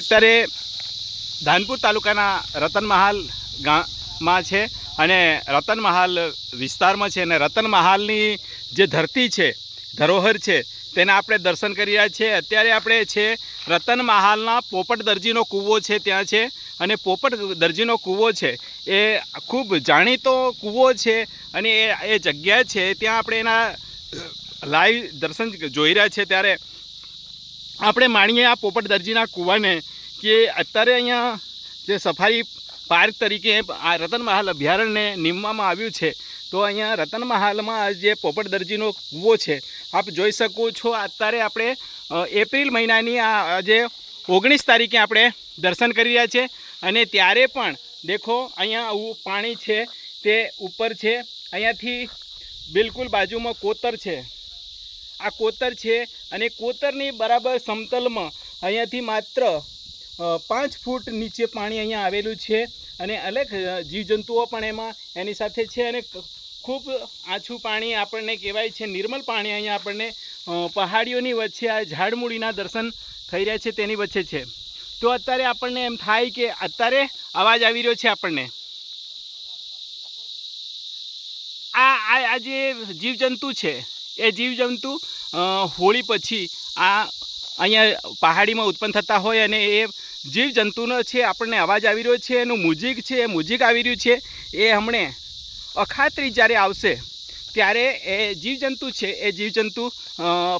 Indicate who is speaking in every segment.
Speaker 1: અત્યારે ધાનપુર તાલુકાના રતનમહાલ ગામમાં છે અને રતનમહાલ વિસ્તારમાં છે અને રતનમહાલની જે ધરતી છે, ધરોહર છે, તેના આપણે દર્શન કરી રહ્યા છીએ. અત્યારે આપણે છે રતનમહાલના પોપટ દરજીનો કૂવો છે, ત્યાં છે અને પોપટ દરજીનો કૂવો છે. એ ખૂબ જાણીતો કૂવો છે અને એ એ જગ્યા છે, ત્યાં આપણે એના લાઈવ દર્શન જોઈ રહ્યા છે. ત્યારે આપણે માણીએ આ પોપટ દરજીના કૂવાને કે અત્યારે અહીંયા જે સફારી પાર્ક તરીકે આ રતનમહાલ અભયારણ્યને નીમવામાં આવ્યું છે, તો અહીંયા રતનમહાલમાં આ જે પોપટ દરજીનો કૂવો છે, આપ જોઈ શકો છો અત્યારે આપણે એપ્રિલ મહિનાની આ આજે ઓગણીસ તારીખે આપણે દર્શન કરી રહ્યા છે, અને ત્યારે પણ દેખો અહીંયા આવું પાણી છે, તે ઉપર છે, અહીંયાથી બિલકુલ બાજુમાં કોતર છે. આ કોતર છે અને કોતરની બરાબર સમતલમાં અહીંયાથી માત્ર પાંચ ફૂટ નીચે પાણી અહીંયા આવેલું છે અને અલગ જીવજંતુઓ પણ એમાં એની સાથે છે અને ખૂબ આછું પાણી આપણને કહેવાય છે. નિર્મલ પાણી અહીંયા આપણને પહાડીઓની વચ્ચે આ ઝાડમૂળીના દર્શન થઈ રહ્યા છે તેની વચ્ચે છે. તો અત્યારે આપણને એમ થાય કે અત્યારે અવાજ આવી રહ્યો છે આપણને. આ આ જે જીવજંતુ છે, એ જીવજંતુ હોળી પછી આ અહીંયા પહાડીમાં ઉત્પન્ન થતા હોય અને એ જીવજંતુનો છે, આપણને અવાજ આવી રહ્યો છે, એનું મ્યુઝિક છે, એ મ્યુઝિક આવી રહ્યું છે, એ હમણે અખાત્રી જ્યારે આવશે, ત્યારે એ જીવજંતુ છે, એ જીવજંતુ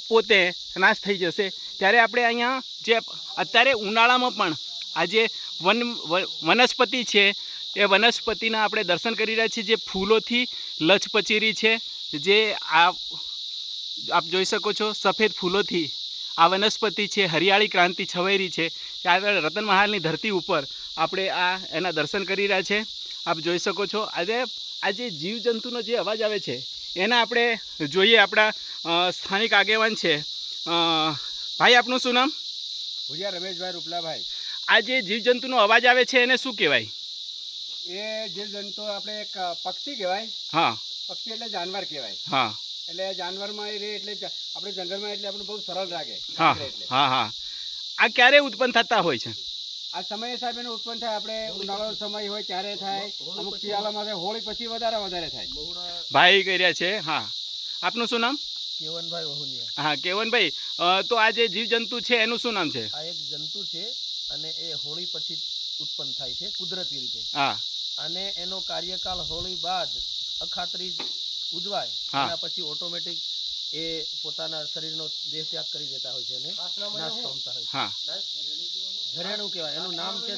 Speaker 1: પોતે નાશ થઈ જશે. ત્યારે આપણે અહીંયા જે અત્યારે ઉનાળામાં પણ આજે વન વનસ્પતિ છે, એ વનસ્પતિના આપણે દર્શન કરી રહ્યા છીએ, જે ફૂલોથી લચપચીરી છે, જે આ આપ જોઈ શકો છો, સફેદ ફૂલોથી આ વનસ્પતિ છે હરિયાળી ક્રાંતિ છવાયેલી છે. ત્યારે રતનમહાલની ધરતી ઉપર આપણે આ એના દર્શન કરી રહ્યા છે. આપ જોઈ શકો છો આજે આ જે જીવજંતુનો જે અવાજ આવે છે એના આપણે જોઈએ આપણા સ્થાનિક આગેવાન છે. ભાઈ આપનું શું નામ?
Speaker 2: ભુજિયા રમેશભાઈ રૂપલાભાઈ.
Speaker 1: આ જે જીવજંતુનો અવાજ આવે છે એને શું કહેવાય?
Speaker 2: એ જીવજંતુ આપણે એક પક્ષી કહેવાય.
Speaker 1: હા.
Speaker 2: પક્ષી એટલે જાનવર કહેવાય.
Speaker 1: હા.
Speaker 2: એટલે જાનવરમાં એ રે એટલે આપણે જંગલમાં એટલે આપણે બહુ સરળ લાગે.
Speaker 1: હા હા હા. આ ક્યારે ઉત્પન્ન થતા હોય છે?
Speaker 2: આ સમય સાહેબ એનું ઉત્પન્ન થાય આપણે ઉનાળો સમય હોય ત્યારે થાય અમુક શિયાળામાં થાય હોળી પછી વધારે વધારે થાય.
Speaker 1: ભાઈ કહી રહ્યા છે હા. આપનું શું નામ?
Speaker 3: કેવનભાઈ વહુનિયા.
Speaker 1: હા કેવનભાઈ તો આ જે જીવજંતુ છે એનું શું નામ છે?
Speaker 3: આ એક જંતુ છે અને એ હોળી પછી ઉત્પન્ન થાય છે કુદરતી રીતે.
Speaker 1: હા.
Speaker 3: અને એનો કાર્યકાળ હોળી બાદ અખાત્રી ઉજવાય. એના પછી ઓટોમેટિક એ પોતાના શરીરનો દેહ ત્યાગ કરી દેતા હોય છે અને નાશ પામતા હોય છે. ઝરેણું કહેવાય એનું નામ છે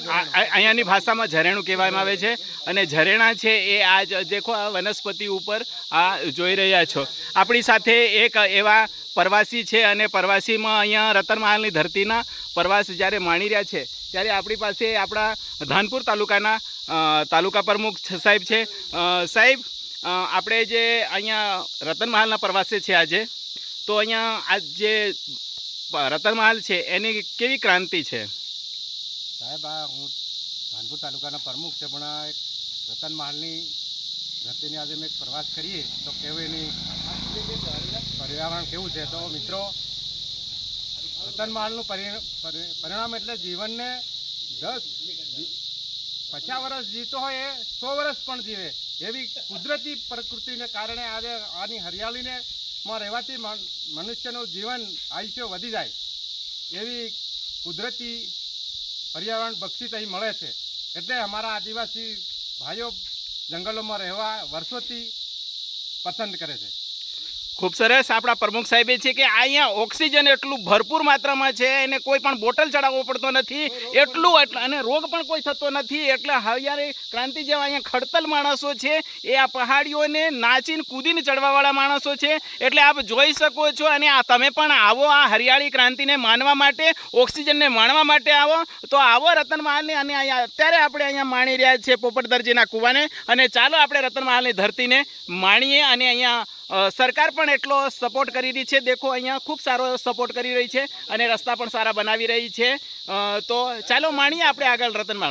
Speaker 1: અહીંયાની ભાષામાં ઝરેણું કહેવામાં આવે છે અને ઝરેણા છે એ આ દેખો આ વનસ્પતિ ઉપર આ જોઈ રહ્યા છો. આપણી સાથે એક એવા પ્રવાસી છે અને પ્રવાસીમાં અહીંયા રતનમહાલની ધરતીના પ્રવાસ જ્યારે માણી રહ્યા છે ત્યારે આપણી પાસે આપણા ધાનપુર તાલુકાના તાલુકા પ્રમુખ સાહેબ છે. સાહેબ આપણે જે અહીંયા રતનમહાલના પ્રવાસે છે આજે, તો અહીંયા આ જે રતનમહાલ છે, એની કેવી ક્રાંતિ છે?
Speaker 2: સાહેબ, આ હું ધાનપુર તાલુકાના પ્રમુખ છે, પણ આ એક રતન મહાલની ધરતીની આજે મેં પ્રવાસ કરીએ, તો કેવું એની પર્યાવરણ કેવું છે? તો મિત્રો રતન મહાલનું પરિણ- પરિણામ એટલે જીવનને દસ પચાસ વર્ષ જીવતો હોય એ સો વર્ષ પણ જીવે. એવી કુદરતી પ્રકૃતિને કારણે આજે આની હરિયાળીને માં રહેવાથી મનુષ્યનું જીવન આયુષ્ય વધી જાય. એવી કુદરતી પર્યાવરણ બક્ષિત અહીં મળે છે. એટલે અમારા આદિવાસી ભાઈઓ જંગલોમાં રહેવા વર્ષોથી પસંદ કરે છે.
Speaker 1: ખૂબ સરસ. આપણા પ્રમુખ સાહેબે છે કે અહીંયા ઓક્સિજન એટલું ભરપૂર માત્રામાં છે એને કોઈ પણ બોટલ ચડાવવો પડતો નથી. એટલું અને રોગ પણ કોઈ થતો નથી. એટલે હરિયાળી ક્રાંતિ જેવા અહીંયા ખડતલ માણસો છે. એ આ પહાડીઓને નાચીને કૂદીને ચડવાવાળા માણસો છે. એટલે આપ જોઈ શકો છો અને આ તમે પણ આવો આ હરિયાળી ક્રાંતિને માનવા માટે, ઓક્સિજનને માણવા માટે આવો. તો આવો રતનમહાલની અને અહીંયા અત્યારે આપણે અહીંયા માણી રહ્યા છીએ પોપટ દરજીના કૂવાને. અને ચાલો આપણે રતનમહાલની ધરતીને માણીએ અને અહીંયા સરકાર પણ એટલો સપોર્ટ કરી રહી છે. દેખો, અહીંયા ખૂબ સારો સપોર્ટ કરી રહી છે અને રસ્તા પણ સારા બનાવી રહી છે. તો ચાલો માણીએ આપણે આગળ રતનમાળ